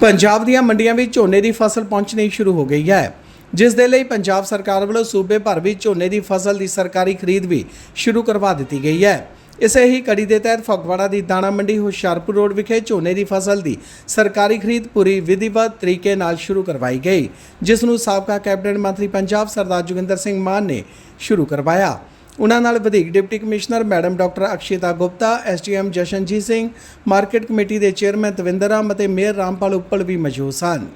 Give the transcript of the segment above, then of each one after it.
ਪੰਜਾਬ ਦੀਆਂ ਮੰਡੀਆਂ ਵਿੱਚ ਝੋਨੇ ਦੀ ਫਸਲ ਪਹੁੰਚਣੀ ਸ਼ੁਰੂ ਹੋ ਗਈ ਹੈ। ਜਿਸ ਦੇ ਲਈ ਪੰਜਾਬ ਸਰਕਾਰ ਵੱਲੋਂ ਸੂਬੇ ਭਰ ਵਿੱਚ ਝੋਨੇ ਦੀ ਫਸਲ ਦੀ ਸਰਕਾਰੀ ਖਰੀਦ ਵੀ ਸ਼ੁਰੂ ਕਰਵਾ ਦਿੱਤੀ ਗਈ ਹੈ। ਇਸੇ ਹੀ ਕੜੀ ਦੇ ਤਹਿਤ ਫਗਵਾੜਾ ਦੀ ਦਾਣਾ ਮੰਡੀ ਹੁਸ਼ਿਆਰਪੁਰ ਰੋਡ ਵਿਖੇ ਝੋਨੇ ਦੀ ਫਸਲ ਦੀ ਸਰਕਾਰੀ ਖਰੀਦ ਪੂਰੀ ਵਿਧੀਵਤ ਤਰੀਕੇ ਨਾਲ ਸ਼ੁਰੂ ਕਰਵਾਈ ਗਈ, ਜਿਸ ਨੂੰ ਸਾਬਕਾ ਕੈਬਨਿਟ ਮੰਤਰੀ ਪੰਜਾਬ ਸਰਦਾਰ ਜੋਗਿੰਦਰ ਸਿੰਘ ਮਾਨ ਨੇ ਸ਼ੁਰੂ ਕਰਵਾਇਆ। ਉਨ੍ਹਾਂ ਨਾਲ ਵਧੇਕ deputy commissioner madam doctor Akshita Gupta SDM Jashanjit Singh, market committee ਦੇ ਚੇਅਰਮੈਨ ਤਵਿੰਦਰ ਰਾਮ ਅਤੇ ਮੇਅਰ ਰਾਮਪਾਲ ਉੱਪਲ ਵੀ ਮੌਜੂਦ ਸਨ।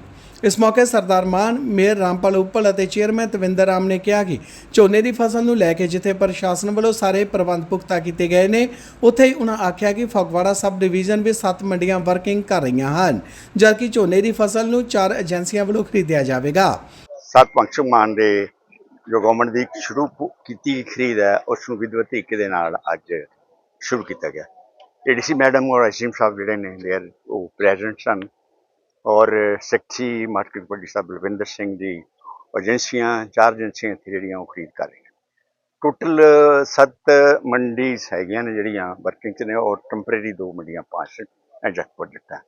ਇਸ ਮੌਕੇ ਸਰਦਾਰ ਮਾਨ, ਮੇਅਰ ਰਾਮਪਾਲ ਉੱਪਲ ਅਤੇ ਚੇਅਰਮੈਨ ਤਵਿੰਦਰ ਰਾਮ ਨੇ ਕਿਹਾ ਕਿ ਝੋਨੇ ਦੀ ਫਸਲ ਨੂੰ ਲੈ ਕੇ ਜਿੱਥੇ ਪ੍ਰਸ਼ਾਸਨ ਵੱਲੋਂ ਸਾਰੇ ਪ੍ਰਬੰਧ ਪੁਖਤਾ ਕੀਤੇ ਗਏ ਨੇ, ਉੱਥੇ ਹੀ ਉਹਨਾਂ ਆਖਿਆ ਕਿ ਫਗਵਾੜਾ ਸਬ ਡਿਵੀਜ਼ਨ ਵਿੱਚ ਸੱਤ ਮੰਡੀਆਂ ਵਰਕਿੰਗ ਕਰ ਰਹੀਆਂ ਹਨ, ਜਦਕਿ ਝੋਨੇ ਦੀ ਫਸਲ ਨੂੰ ਚਾਰ ਏਜੰਸੀਆਂ ਵੱਲੋਂ ਖਰੀਦਿਆ ਜਾਵੇਗਾ। ਸਤ ਪੰਕਸ਼ਮ ਦੇ ਜੋ ਗਵਰਨਮੈਂਟ ਦੀ ਸ਼ੁਰੂ ਕੀਤੀ ਖਰੀਦ ਹੈ ਉਸ ਨੂੰ ਵਿਧਵਤ ਤਰੀਕੇ ਦੇ ਨਾਲ ਅੱਜ ਸ਼ੁਰੂ ਕੀਤਾ ਗਿਆ। ਏਡੀਸੀ ਮੈਡਮ ਔਰ ਐਸਐਮ ਸਾਹਿਬ ਜਿਹੜੇ ਨੇ ਦੇ ਉਹ ਪ੍ਰੈਜ਼ੈਂਟ ਸਨ। ਔਰ ਸੈਕਟਰੀ ਮਾਰਕੀਟ ਕਮੇਟੀ ਸਾਹਿਬ ਬਲਵਿੰਦਰ ਸਿੰਘ ਜੀ ਏਜੰਸੀਆਂ, ਚਾਰ ਏਜੰਸੀਆਂ ਇੱਥੇ ਜਿਹੜੀਆਂ ਉਹ ਖਰੀਦ ਕਰ ਰਹੀਆਂ। ਟੋਟਲ ਸੱਤ ਮੰਡੀਜ਼ ਹੈਗੀਆਂ ਨੇ ਜਿਹੜੀਆਂ ਵਰਕਿੰਗ 'ਚ ਨੇ, ਔਰ ਟੈਂਪਰੇਰੀ ਦੋ ਮੰਡੀਆਂ ਪਾਸ ਐਜੈਕਟ ਪ੍ਰੋਜੈਕਟ ਹੈ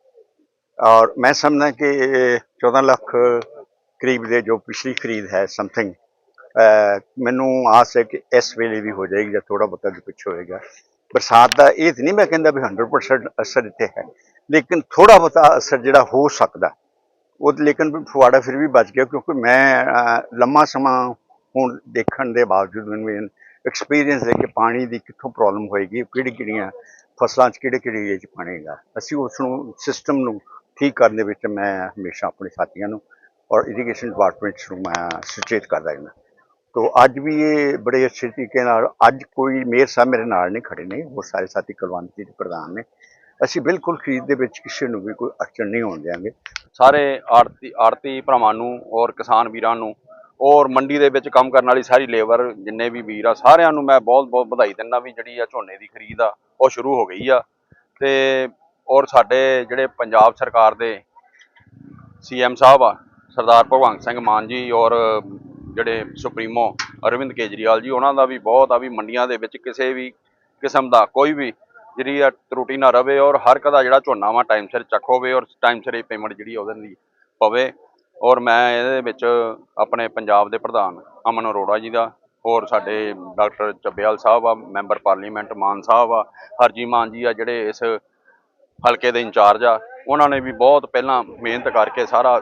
ਔਰ ਮੈਂ ਸਮਝਦਾ ਕਿ ਇਹ 14 ਲੱਖ ਕਰੀਬ ਦੇ ਜੋ ਪਿਛਲੀ ਖਰੀਦ ਹੈ ਸਮਥਿੰਗ ਮੈਨੂੰ ਆਸ ਹੈ ਕਿ ਇਸ ਵੇਲੇ ਵੀ ਹੋ ਜਾਏਗੀ ਜਾਂ ਥੋੜਾ ਬਹੁਤਾ ਵੀ ਪਿੱਛੇ ਹੋਏਗਾ। ਬਰਸਾਤ ਦਾ ਇਹ ਤਾਂ ਨਹੀਂ ਮੈਂ ਕਹਿੰਦਾ ਵੀ 100% ਅਸਰ ਇੱਥੇ ਹੈ। ਲੇਕਿਨ ਥੋੜਾ ਬਹੁਤਾ ਅਸਰ ਜਿਹੜਾ ਹੋ ਸਕਦਾ, ਉਹ ਲੇਕਿਨ ਵੀ ਫੁਆੜਾ ਫਿਰ ਵੀ ਬਚ ਗਿਆ ਕਿਉਂਕਿ ਮੈਂ ਲੰਮਾ ਸਮਾਂ ਹੁਣ ਦੇਖਣ ਦੇ ਬਾਵਜੂਦ ਮੈਨੂੰ ਐਕਸਪੀਰੀਅੰਸ ਹੈ ਕਿ ਪਾਣੀ ਦੀ ਕਿੱਥੋਂ ਪ੍ਰੋਬਲਮ ਹੋਏਗੀ, ਕਿਹੜੀ ਕਿਹੜੀਆਂ ਫਸਲਾਂ 'ਚ ਕਿਹੜੇ ਕਿਹੜੇ ਏਰੀਏ 'ਚ ਪਾਣੀ ਹੈਗਾ। ਅਸੀਂ ਉਸ ਨੂੰ ਸਿਸਟਮ ਨੂੰ ਠੀਕ ਕਰਨ ਦੇ ਵਿੱਚ ਮੈਂ ਹਮੇਸ਼ਾ ਆਪਣੇ ਸਾਥੀਆਂ ਨੂੰ ਔਰ ਇਰੀਗੇਸ਼ਨ ਡਿਪਾਰਟਮੈਂਟਸ ਨੂੰ ਮੈਂ ਸੁਚੇਤ ਕਰਦਾ ਹਾਂ ਤੋ ਅੱਜ ਵੀ ਇਹ ਬੜੇ ਅੱਛੇ ਤਰੀਕੇ ਨਾਲ, ਅੱਜ ਕੋਈ ਮੇਅਰ ਸਾਹਿਬ ਮੇਰੇ ਨਾਲ ਨਹੀਂ ਖੜੇ ਨੇ, ਹੋਰ ਸਾਰੇ ਸਾਥੀ ਕੁਲਵੰਤ ਜੀ ਦੇ ਪ੍ਰਧਾਨ ਨੇ। ਅਸੀਂ ਬਿਲਕੁਲ ਖਰੀਦ ਦੇ ਵਿੱਚ ਕਿਸੇ ਨੂੰ ਵੀ ਕੋਈ ਅੜਚਣ ਨਹੀਂ ਹੋਣ ਦਿਆਂਗੇ। ਸਾਰੇ ਆੜਤੀ ਆੜਤੀ ਭਰਾਵਾਂ ਨੂੰ ਔਰ ਕਿਸਾਨ ਵੀਰਾਂ ਨੂੰ, ਔਰ ਮੰਡੀ ਦੇ ਵਿੱਚ ਕੰਮ ਕਰਨ ਵਾਲੀ ਸਾਰੀ ਲੇਬਰ, ਜਿੰਨੇ ਵੀ ਵੀਰ ਆ, ਸਾਰਿਆਂ ਨੂੰ ਮੈਂ ਬਹੁਤ ਬਹੁਤ ਵਧਾਈ ਦਿੰਦਾ ਵੀ ਜਿਹੜੀ ਆ ਝੋਨੇ ਦੀ ਖਰੀਦ ਆ, ਉਹ ਸ਼ੁਰੂ ਹੋ ਗਈ ਆ। ਤੇ, ਔਰ ਸਾਡੇ ਜਿਹੜੇ ਪੰਜਾਬ ਸਰਕਾਰ ਦੇ ਸੀਐਮ ਸਾਹਿਬ ਆ, ਸਰਦਾਰ ਭਗਵੰਤ ਸਿੰਘ ਮਾਨ ਜੀ ਔਰ ਜਿਹੜੇ ਸੁਪਰੀਮੋ ਅਰਵਿੰਦ ਕੇਜਰੀਵਾਲ ਜੀ, ਉਹਨਾਂ ਦਾ ਵੀ ਬਹੁਤ ਆ ਵੀ ਮੰਡੀਆਂ ਦੇ ਵਿੱਚ ਕਿਸੇ ਵੀ ਕਿਸਮ ਦਾ ਕੋਈ ਵੀ ਜਿਹੜੀ ਆ ਤਰੁਟੀ ਨਾ ਰਵੇ ਔਰ ਹਰ ਇੱਕ ਦਾ ਜਿਹੜਾ ਝੋਨਾ ਵਾ ਟਾਈਮ ਸਿਰ ਚੱਕ ਹੋਵੇ ਔਰ ਟਾਈਮ ਸਿਰ ਇਹ ਪੇਮੈਂਟ ਜਿਹੜੀ ਆ ਉਹਦੇ ਲਈ ਪਵੇ। ਔਰ ਮੈਂ ਇਹਦੇ ਵਿੱਚ ਆਪਣੇ ਪੰਜਾਬ ਦੇ ਪ੍ਰਧਾਨ ਅਮਨ ਅਰੋੜਾ ਜੀ ਦਾ ਹੋਰ ਸਾਡੇ ਡਾਕਟਰ ਚੱਬੇਵਾਲ ਸਾਹਿਬ ਆ, ਮੈਂਬਰ ਪਾਰਲੀਮੈਂਟ ਮਾਨ ਸਾਹਿਬ ਆ, ਹਰਜੀ ਮਾਨ ਜੀ ਆ ਜਿਹੜੇ ਇਸ ਹਲਕੇ ਦੇ ਇੰਚਾਰਜ ਆ, ਉਹਨਾਂ ਨੇ ਵੀ ਬਹੁਤ ਪਹਿਲਾਂ ਮਿਹਨਤ ਕਰਕੇ ਸਾਰਾ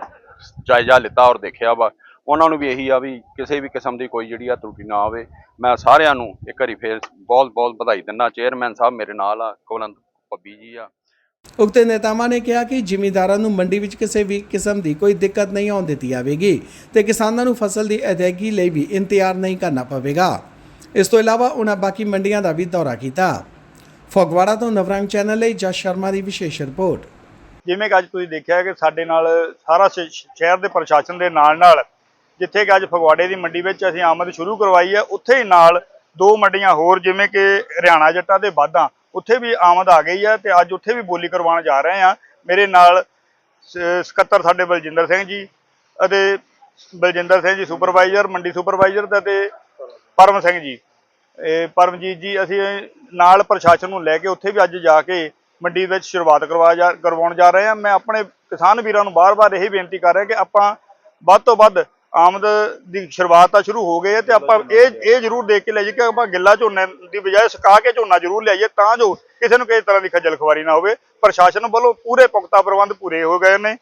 ਜਾਇਜ਼ਾ ਲਿੱਤਾ ਔਰ ਦੇਖਿਆ ਵਾ ਉਹਨਾਂ ਨੂੰ ਵੀ ਇਹੀ ਆ ਵੀ ਕਿਸੇ ਵੀ ਕਿਸਮ ਦੀ ਕੋਈ ਜਿਹੜੀ ਆ ਤਰੁੱਟੀ ਨਾ ਆਵੇ। ਮੈਂ ਸਾਰਿਆਂ ਨੂੰ ਇੱਕ ਵਾਰੀ ਫੇਰ ਬਹੁਤ ਬਹੁਤ ਵਧਾਈ ਦਿੰਦਾ। ਚੇਅਰਮੈਨ ਸਾਹਿਬ ਮੇਰੇ ਨਾਲ ਆ ਕੁਲਵੰਤ ਪੱਬੀ ਜੀ ਆ। ਉਕਤ ਨੇਤਾਵਾਂ ਨੇ ਕਿਹਾ ਕਿ ਜ਼ਿਮੀਂਦਾਰਾਂ ਨੂੰ ਮੰਡੀ ਵਿੱਚ ਕਿਸੇ ਵੀ ਕਿਸਮ ਦੀ ਕੋਈ ਦਿੱਕਤ ਨਹੀਂ ਆਉਣ ਦਿੱਤੀ ਜਾਵੇਗੀ ਤੇ ਕਿਸਾਨਾਂ ਨੂੰ ਫਸਲ ਦੀ ਅਦਾਇਗੀ ਲਈ ਵੀ ਇੰਤਜ਼ਾਰ ਨਹੀਂ ਕਰਨਾ ਪਵੇਗਾ। ਇਸ ਤੋਂ ਇਲਾਵਾ ਉਹਨਾਂ ਬਾਕੀ ਮੰਡੀਆਂ ਦਾ ਵੀ ਦੌਰਾ ਕੀਤਾ। ਫਗਵਾੜਾ ਤੋਂ ਨਵਰੰਗ ਚੈਨਲ ਲਈ ਜਸ ਸ਼ਰਮਾ ਦੀ ਵਿਸ਼ੇਸ਼ ਰਿਪੋਰਟ। ਜਿਵੇਂ ਕਿ ਅੱਜ ਤੁਸੀਂ ਦੇਖਿਆ ਕਿ ਸਾਡੇ ਨਾਲ ਸਾਰਾ ਸ਼ਹਿਰ ਦੇ ਪ੍ਰਸ਼ਾਸਨ ਦੇ ਨਾਲ ਨਾਲ ਜਿੱਥੇ ਕਿ ਅੱਜ ਫਗਵਾੜੇ ਦੀ ਮੰਡੀ ਵਿੱਚ ਅਸੀਂ ਆਮਦ ਸ਼ੁਰੂ ਕਰਵਾਈ ਹੈ, ਉੱਥੇ ਹੀ ਨਾਲ ਦੋ ਮੰਡੀਆਂ ਹੋਰ, ਜਿਵੇਂ ਕਿ ਹਰਿਆਣਾ ਜੱਟਾਂ ਦੇ ਵਾਧਾਂ, ਉੱਥੇ ਵੀ ਆਮਦ ਆ ਗਈ ਹੈ ਤੇ ਅੱਜ ਉੱਥੇ ਵੀ ਬੋਲੀ ਕਰਵਾਉਣ ਜਾ ਰਹੇ ਹਾਂ। ਮੇਰੇ ਨਾਲ ਸਕੱਤਰ ਸਾਡੇ ਬਲਜਿੰਦਰ ਸਿੰਘ ਜੀ ਅਤੇ ਬਲਜਿੰਦਰ ਸਿੰਘ ਜੀ ਸੁਪਰਵਾਈਜ਼ਰ, ਮੰਡੀ ਸੁਪਰਵਾਈਜ਼ਰ ਤੇ- ਤੇ ਪਰਮ ਸਿੰਘ ਜੀ। ਇਹ ਪਰਮਜੀਤ ਜੀ, ਅਸੀਂ ਨਾਲ ਪ੍ਰਸ਼ਾਸਨ ਨੂੰ ਲੈ ਕੇ ਉੱਥੇ ਵੀ ਅੱਜ ਜਾ ਕੇ ਮੰਡੀ ਵਿੱਚ ਸ਼ੁਰੂਆਤ ਕਰਵਾ ਜਾ, ਕਰਵਾਉਣ ਜਾ ਰਹੇ ਹਾਂ। ਮੈਂ ਆਪਣੇ ਕਿਸਾਨ ਵੀਰਾਂ ਨੂੰ ਬਾਰ-ਬਾਰ ਇਹੀ ਬੇਨਤੀ ਕਰ ਰਿਹਾ ਕਿ ਆਪਾਂ ਵੱਧ ਤੋਂ ਵੱਧ ਆਮਦ ਦੀ ਸ਼ੁਰੂਆਤ ਤਾਂ ਸ਼ੁਰੂ ਹੋ ਗਈ ਹੈ ਤੇ ਆਪਾਂ ਇਹ ਇਹ ਜ਼ਰੂਰ ਦੇਖ ਕੇ ਲੈ ਜੀ ਕਿ ਆਪਾਂ ਗਿੱਲਾ ਝੋਨੇ ਦੀ ਬਜਾਏ ਸੁਕਾ ਕੇ ਝੋਨਾ ਜ਼ਰੂਰ ਲਿਆਈਏ ਤਾਂ ਜੋ ਕਿਸੇ ਨੂੰ ਕਿਸੇ ਤਰ੍ਹਾਂ ਦੀ ਖੱਜਲ ਖੁਆਰੀ ਨਾ ਹੋਵੇ। ਪ੍ਰਸ਼ਾਸਨ ਵੱਲੋਂ ਪੂਰੇ ਪੁਖਤਾ ਪ੍ਰਬੰਧ ਪੂਰੇ ਹੋ ਗਏ ਨੇ।